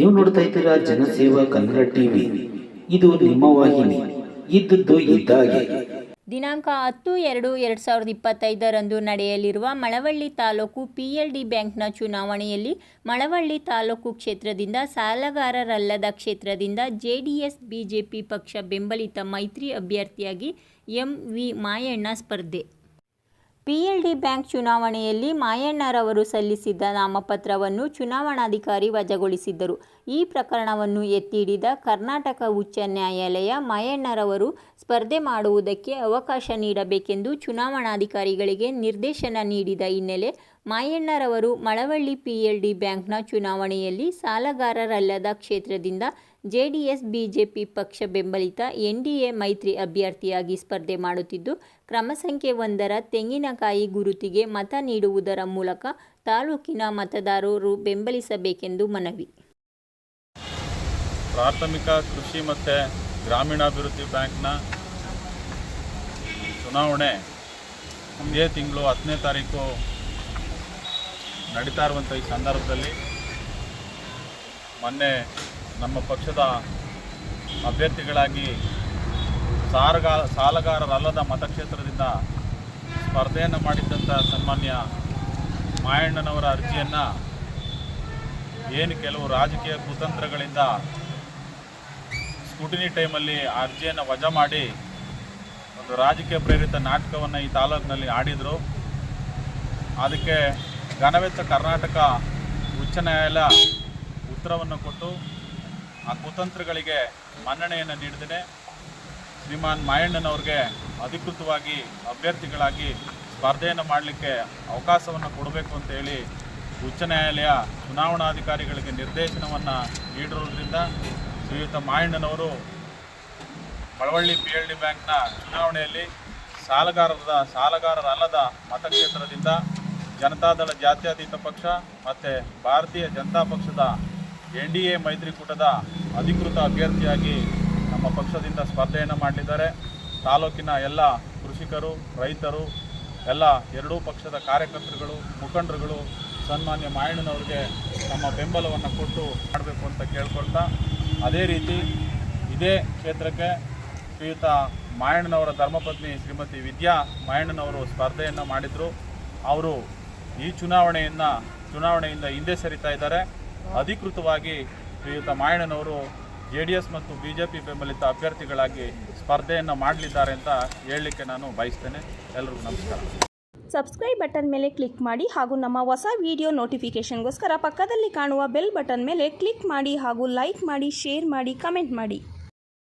ನೀವು ನೋಡ್ತಾ ಇದ್ದೀರಾ ಜನಸೇವಾ ಕನ್ನಡ ಟಿವಿ. ಇದು ನಿಮ್ಮ ವಾಹಿನಿ. ಇದ್ದದ್ದು ಇದ್ದಾಗೆ. ದಿನಾಂಕ ಹತ್ತು ಎರಡು ಎರಡು ಸಾವಿರದ ಇಪ್ಪತ್ತೈದರಂದು ನಡೆಯಲಿರುವ ಮಳವಳ್ಳಿ ತಾಲೂಕು ಪಿಎಲ್ಡಿ ಬ್ಯಾಂಕ್ನ ಚುನಾವಣೆಯಲ್ಲಿ ಮಳವಳ್ಳಿ ತಾಲೂಕು ಕ್ಷೇತ್ರದಿಂದ ಸಾಲಗಾರರಲ್ಲದ ಕ್ಷೇತ್ರದಿಂದ ಜೆಡಿಎಸ್, ಬಿಜೆಪಿ ಪಕ್ಷ ಬೆಂಬಲಿತ ಮೈತ್ರಿ ಅಭ್ಯರ್ಥಿಯಾಗಿ ಎಂ ವಿ ಮಾಯಣ್ಣ ಸ್ಪರ್ಧೆ. ಪಿಎಲ್ಡಿ ಬ್ಯಾಂಕ್ ಚುನಾವಣೆಯಲ್ಲಿ ಮಾಯಣ್ಣರವರು ಸಲ್ಲಿಸಿದ್ದ ನಾಮಪತ್ರವನ್ನು ಚುನಾವಣಾಧಿಕಾರಿ ವಜಾಗೊಳಿಸಿದ್ದರು. ಈ ಪ್ರಕರಣವನ್ನು ಎತ್ತಿ ಹಿಡಿದ ಕರ್ನಾಟಕ ಉಚ್ಚ ನ್ಯಾಯಾಲಯ ಮಾಯಣ್ಣರವರು ಸ್ಪರ್ಧೆ ಮಾಡುವುದಕ್ಕೆ ಅವಕಾಶ ನೀಡಬೇಕೆಂದು ಚುನಾವಣಾಧಿಕಾರಿಗಳಿಗೆ ನಿರ್ದೇಶನ ನೀಡಿದ ಹಿನ್ನೆಲೆ ಮಾಯಣ್ಣರವರು ಮಳವಳ್ಳಿ ಪಿಎಲ್ಡಿ ಬ್ಯಾಂಕ್ನ ಚುನಾವಣೆಯಲ್ಲಿ ಸಾಲಗಾರರಲ್ಲದ ಕ್ಷೇತ್ರದಿಂದ ಜೆಡಿಎಸ್, ಬಿಜೆಪಿ ಪಕ್ಷ ಬೆಂಬಲಿತ ಎನ್ಡಿಎ ಮೈತ್ರಿ ಅಭ್ಯರ್ಥಿಯಾಗಿ ಸ್ಪರ್ಧೆ ಮಾಡುತ್ತಿದ್ದು, ಕ್ರಮ ಸಂಖ್ಯೆ ಒಂದರ ತೆಂಗಿನಕಾಯಿ ಗುರುತಿಗೆ ಮತ ನೀಡುವುದರ ಮೂಲಕ ತಾಲೂಕಿನ ಮತದಾರರು ಬೆಂಬಲಿಸಬೇಕೆಂದು ಮನವಿ. ಪ್ರಾಥಮಿಕ ಕೃಷಿ ಮತ್ತು ಗ್ರಾಮೀಣಾಭಿವೃದ್ಧಿ ಬ್ಯಾಂಕ್ನ ಚುನಾವಣೆ ಇದೇ ತಿಂಗಳು ಹತ್ತನೇ ತಾರೀಕು ನಡೀತಾ ಇರುವಂಥ ಈ ಸಂದರ್ಭದಲ್ಲಿ ಮೊನ್ನೆ ನಮ್ಮ ಪಕ್ಷದ ಅಭ್ಯರ್ಥಿಗಳಾಗಿ ಸಾರಗಾ ಸಾಲಗಾರರಲ್ಲದ ಮತಕ್ಷೇತ್ರದಿಂದ ಸ್ಪರ್ಧೆಯನ್ನು ಮಾಡಿದ್ದಂಥ ಸನ್ಮಾನ್ಯ ಮಾಯಣ್ಣನವರ ಅರ್ಜಿಯನ್ನು ಏನು ಕೆಲವು ರಾಜಕೀಯ ಕುತಂತ್ರಗಳಿಂದ ಸ್ಕೂಟಿನಿ ಟೈಮಲ್ಲಿ ಆ ಅರ್ಜಿಯನ್ನು ವಜಾ ಮಾಡಿ ಒಂದು ರಾಜಕೀಯ ಪ್ರೇರಿತ ನಾಟಕವನ್ನು ಈ ತಾಲೂಕಿನಲ್ಲಿ ಆಡಿದರು. ಅದಕ್ಕೆ ಘನವೆಚ್ಚ ಕರ್ನಾಟಕ ಉಚ್ಚ ನ್ಯಾಯಾಲಯ ಉತ್ತರವನ್ನು ಕೊಟ್ಟು ಆ ಕುತಂತ್ರಗಳಿಗೆ ಮನ್ನಣೆಯನ್ನು ನೀಡಿದ್ದೇನೆ. ಶ್ರೀಮಾನ್ ಮಾಯಣ್ಣನವ್ರಿಗೆ ಅಧಿಕೃತವಾಗಿ ಅಭ್ಯರ್ಥಿಗಳಾಗಿ ಸ್ಪರ್ಧೆಯನ್ನು ಮಾಡಲಿಕ್ಕೆ ಅವಕಾಶವನ್ನು ಕೊಡಬೇಕು ಅಂತ ಹೇಳಿ ಉಚ್ಚ ನ್ಯಾಯಾಲಯ ಚುನಾವಣಾಧಿಕಾರಿಗಳಿಗೆ ನಿರ್ದೇಶನವನ್ನು ನೀಡಿರೋದ್ರಿಂದ ಶ್ರೀಯುತ ಮಾಯಣ್ಣನವರು ಬಳವಳ್ಳಿ ಪಿ ಎಲ್ ಡಿ ಬ್ಯಾಂಕ್ನ ಚುನಾವಣೆಯಲ್ಲಿ ಸಾಲಗಾರರ ಸಾಲಗಾರರಲ್ಲದ ಮತಕ್ಷೇತ್ರದಿಂದ ಜನತಾದಳ ಜಾತ್ಯತೀತ ಪಕ್ಷ ಮತ್ತು ಭಾರತೀಯ ಜನತಾ ಪಕ್ಷದ ಎನ್ ಡಿ ಎ ಮೈತ್ರಿಕೂಟದ ಅಧಿಕೃತ ಅಭ್ಯರ್ಥಿಯಾಗಿ ನಮ್ಮ ಪಕ್ಷದಿಂದ ಸ್ಪರ್ಧೆಯನ್ನು ಮಾಡಲಿದ್ದಾರೆ. ತಾಲೂಕಿನ ಎಲ್ಲ ಕೃಷಿಕರು, ರೈತರು, ಎಲ್ಲ ಎರಡೂ ಪಕ್ಷದ ಕಾರ್ಯಕರ್ತರುಗಳು, ಮುಖಂಡರುಗಳು, ಸನ್ಮಾನ್ಯ ಮಾಯಣ್ಣನವ್ರಿಗೆ ತಮ್ಮ ಬೆಂಬಲವನ್ನು ಕೊಟ್ಟು ಮಾಡಬೇಕು ಅಂತ ಕೇಳ್ಕೊಳ್ತಾ ಅದೇ ರೀತಿ ಇದೇ ಕ್ಷೇತ್ರಕ್ಕೆ ಶ್ರೀಯುತ ಮಾಯಣ್ಣನವರ ಧರ್ಮಪತ್ನಿ ಶ್ರೀಮತಿ ವಿದ್ಯಾ ಮಾಯಣ್ಣನವರು ಸ್ಪರ್ಧೆಯನ್ನು ಮಾಡಿದರು. ಅವರು ಈ ಚುನಾವಣೆಯನ್ನು, ಚುನಾವಣೆಯಿಂದ ಹಿಂದೆ ಸರಿತಾ ಇದ್ದಾರೆ. ಅಧಿಕೃತವಾಗಿ ಶ್ರೀಯುತ ಮಾಯಣ್ಣನವರು ಜೆ ಡಿ ಎಸ್ ಮತ್ತು ಬಿ ಜೆ ಪಿ ಬೆಂಬಲಿತ ಅಭ್ಯರ್ಥಿಗಳಾಗಿ ಸ್ಪರ್ಧೆಯನ್ನು ಮಾಡಲಿದ್ದಾರೆ ಅಂತ ಹೇಳಲಿಕ್ಕೆ ನಾನು ಬಯಸ್ತೇನೆ. ಎಲ್ರಿಗೂ ನಮಸ್ಕಾರ. ಸಬ್ಸ್ಕ್ರೈಬ್ ಬಟನ್ ಮೇಲೆ ಕ್ಲಿಕ್ ಮಾಡಿ ಹಾಗೂ ನಮ್ಮ ಹೊಸ ವಿಡಿಯೋ ನೋಟಿಫಿಕೇಷನ್ಗೋಸ್ಕರ ಪಕ್ಕದಲ್ಲಿ ಕಾಣುವ ಬೆಲ್ ಬಟನ್ ಮೇಲೆ ಕ್ಲಿಕ್ ಮಾಡಿ ಹಾಗೂ ಲೈಕ್ ಮಾಡಿ ಶೇರ್ ಮಾಡಿ ಕಮೆಂಟ್ ಮಾಡಿ.